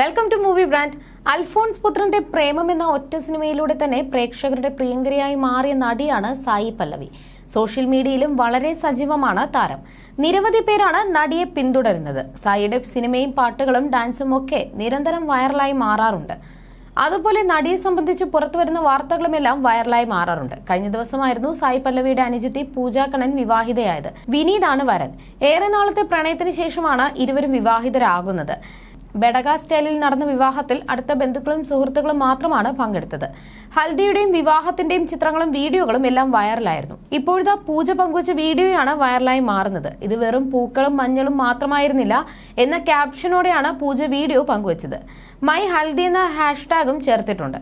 Welcome to movie brand Alphonse പുത്രന്റെ പ്രേമം എന്ന ഒറ്റ സിനിമയിലൂടെ തന്നെ പ്രേക്ഷകരുടെ പ്രിയങ്കരിയായി മാറിയ നടിയാണ് സായി പല്ലവി. സോഷ്യൽ മീഡിയയിലും വളരെ സജീവമാണ് താരം. നിരവധി പേരാണ് നടിയെ പിന്തുടരുന്നത്. സായിയുടെ സിനിമയും പാട്ടുകളും ഡാൻസും ഒക്കെ നിരന്തരം വൈറലായി മാറാറുണ്ട്. അതുപോലെ നടിയെ സംബന്ധിച്ച് പുറത്തുവരുന്ന വാർത്തകളുമെല്ലാം വൈറലായി മാറാറുണ്ട്. കഴിഞ്ഞ ദിവസമായിരുന്നു സായി പല്ലവിയുടെ അനുജത്തി പൂജാ കണ്ണൻ വിവാഹിതയായത്. വിനീതാണ് വരൻ. ഏറെ നാളത്തെ പ്രണയത്തിന് ശേഷമാണ് ഇരുവരും വിവാഹിതരാകുന്നത്. ബെഡഗ സ്റ്റൈലിൽ നടന്ന വിവാഹത്തിൽ അടുത്ത ബന്ധുക്കളും സുഹൃത്തുക്കളും മാത്രമാണ് പങ്കെടുത്തത്. ഹൽദിയുടെയും വിവാഹത്തിന്റെയും ചിത്രങ്ങളും വീഡിയോകളും എല്ലാം വൈറലായിരുന്നു. ഇപ്പോഴത്തെ പൂജ പങ്കുവച്ച വീഡിയോയാണ് വൈറലായി മാറുന്നത്. ഇത് വെറും പൂക്കളും മഞ്ഞളും മാത്രമായിരുന്നില്ല എന്ന ക്യാപ്ഷനോടെയാണ് പൂജ വീഡിയോ പങ്കുവച്ചത്. മൈ ഹൽദി എന്ന ഹാഷ്ടാഗും ചേർത്തിട്ടുണ്ട്.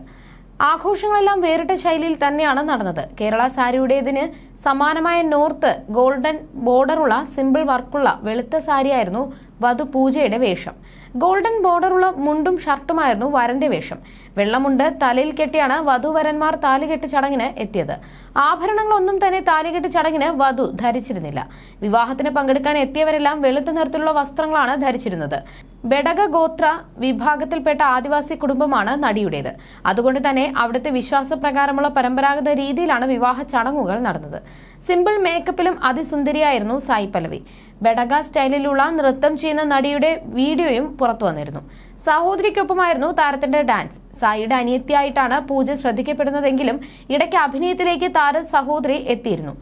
ആഘോഷങ്ങളെല്ലാം വേറിട്ട ശൈലിയിൽ തന്നെയാണ് നടന്നത്. കേരള സാരിയുടേതിന് സമാനമായ നോർത്ത് ഗോൾഡൻ ബോർഡറുള്ള സിമ്പിൾ വർക്കുള്ള വെളുത്ത സാരിയായിരുന്നു വധു പൂജയുടെ വേഷം. ഗോൾഡൻ ബോർഡറുള്ള മുണ്ടും ഷർട്ടുമായിരുന്നു വരന്റെ വേഷം. വെള്ളമുണ്ട് തലയിൽ കെട്ടിയാണ് വധുവരന്മാർ താലികെട്ട് ചടങ്ങിന് എത്തിയത്. ആഭരണങ്ങളൊന്നും തന്നെ താലികെട്ട് ചടങ്ങിന് വധു ധരിച്ചിരുന്നില്ല. വിവാഹത്തിന് പങ്കെടുക്കാൻ എത്തിയവരെല്ലാം വെളുത്ത നിറത്തിലുള്ള വസ്ത്രങ്ങളാണ് ധരിച്ചിരുന്നത്. ബെടക ഗോത്ര വിഭാഗത്തിൽപ്പെട്ട ആദിവാസി കുടുംബമാണ് നടിയുടേത്. അതുകൊണ്ട് തന്നെ അവിടുത്തെ വിശ്വാസപ്രകാരമുള്ള പരമ്പരാഗത രീതിയിലാണ് വിവാഹ ചടങ്ങുകൾ നടന്നത്. സിമ്പിൾ മേക്കപ്പിലും അതിസുന്ദരിയായിരുന്നു സായി പലവി ബെഡഗ സ്റ്റൈലിലുള്ള നൃത്തം ചെയ്യുന്ന നടിയുടെ വീഡിയോയും പുറത്തു വന്നിരുന്നു. സഹോദരിക്കൊപ്പമായിരുന്നു താരത്തിന്റെ ഡാൻസ്. സായിയുടെ അനിയത്തിയായിട്ടാണ് പൂജ ശ്രദ്ധിക്കപ്പെടുന്നതെങ്കിലും ഇടയ്ക്ക് അഭിനയത്തിലേക്ക് താര സഹോദരി എത്തിയിരുന്നു.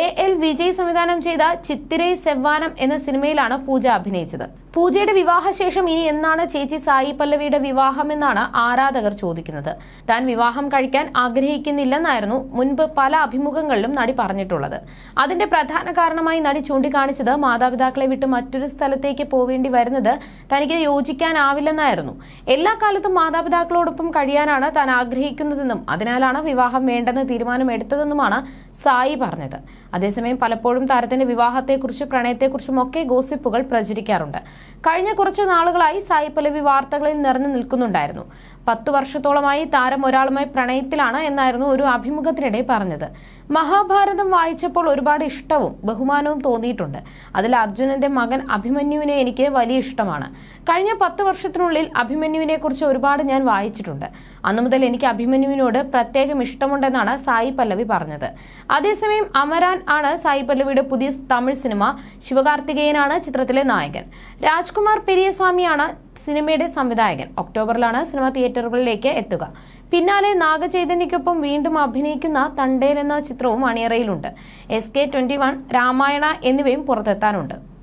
എ എൽ വിജയ് സംവിധാനം ചെയ്ത ചിത്തിരൈ സെവ്വാനം എന്ന സിനിമയിലാണ് പൂജ അഭിനയിച്ചത്. പൂജയുടെ വിവാഹശേഷം ഇനി എന്നാണ് ചേച്ചി സായി പല്ലവിയുടെ വിവാഹമെന്നാണ് ആരാധകർ ചോദിക്കുന്നത്. താൻ വിവാഹം കഴിക്കാൻ ആഗ്രഹിക്കുന്നില്ലെന്നായിരുന്നു മുൻപ് പല അഭിമുഖങ്ങളിലും നടി പറഞ്ഞിട്ടുള്ളത്. അതിന്റെ പ്രധാന കാരണമായി നടി ചൂണ്ടിക്കാണിച്ചത് മാതാപിതാക്കളെ വിട്ട് മറ്റൊരു സ്ഥലത്തേക്ക് പോവേണ്ടി വരുന്നത് തനിക്ക് യോജിക്കാനാവില്ലെന്നായിരുന്നു. എല്ലാ കാലത്തും മാതാപിതാക്കളോടൊപ്പം കഴിയാനാണ് താൻ ആഗ്രഹിക്കുന്നതെന്നും അതിനാലാണ് വിവാഹം വേണ്ടെന്ന് തീരുമാനമെടുത്തതെന്നുമാണ് സായി പറഞ്ഞത്. അതേസമയം പലപ്പോഴും താരത്തിന്റെ വിവാഹത്തെക്കുറിച്ചും പ്രണയത്തെക്കുറിച്ചും ഒക്കെ ഗോസിപ്പുകൾ പ്രചരിക്കാറുണ്ട്. കഴിഞ്ഞ കുറച്ചു നാളുകളായി സായിപ്പലവി വാർത്തകളിൽ നിറഞ്ഞു നിൽക്കുന്നുണ്ടായിരുന്നു. പത്തു വർഷത്തോളമായി താരം ഒരാളുമായി പ്രണയത്തിലാണ് എന്നായിരുന്നു ഒരു അഭിമുഖത്തിനിടെ പറഞ്ഞത്. മഹാഭാരതം വായിച്ചപ്പോൾ ഒരുപാട് ഇഷ്ടവും ബഹുമാനവും തോന്നിയിട്ടുണ്ട്. അതിൽ അർജുനന്റെ മകൻ അഭിമന്യുവിനെ എനിക്ക് വലിയ ഇഷ്ടമാണ്. കഴിഞ്ഞ പത്ത് വർഷത്തിനുള്ളിൽ അഭിമന്യുവിനെ കുറിച്ച് ഒരുപാട് ഞാൻ വായിച്ചിട്ടുണ്ട്. അന്നു മുതൽ എനിക്ക് അഭിമന്യുവിനോട് പ്രത്യേകം ഇഷ്ടമുണ്ടെന്നാണ് സായി പല്ലവി പറഞ്ഞത്. അതേസമയം അമരാൻ ആണ് സായി പല്ലവിയുടെ പുതിയ തമിഴ് സിനിമ ശിവകാർത്തികേയനാണ് ചിത്രത്തിലെ നായകൻ. രാജ്കുമാർ പെരിയസ്വാമിയാണ് സിനിമയുടെ സംവിധായകൻ. ഒക്ടോബറിലാണ് സിനിമ തിയേറ്ററുകളിലേക്ക് എത്തുക. പിന്നാലെ നാഗചൈതന്യക്കൊപ്പം വീണ്ടും അഭിനയിക്കുന്ന തണ്ടേൽ എന്ന ചിത്രവും അണിയറയിലുണ്ട്. S K twenty one Ramayana എന്നിവയും പുറത്തെത്താനുണ്ട്.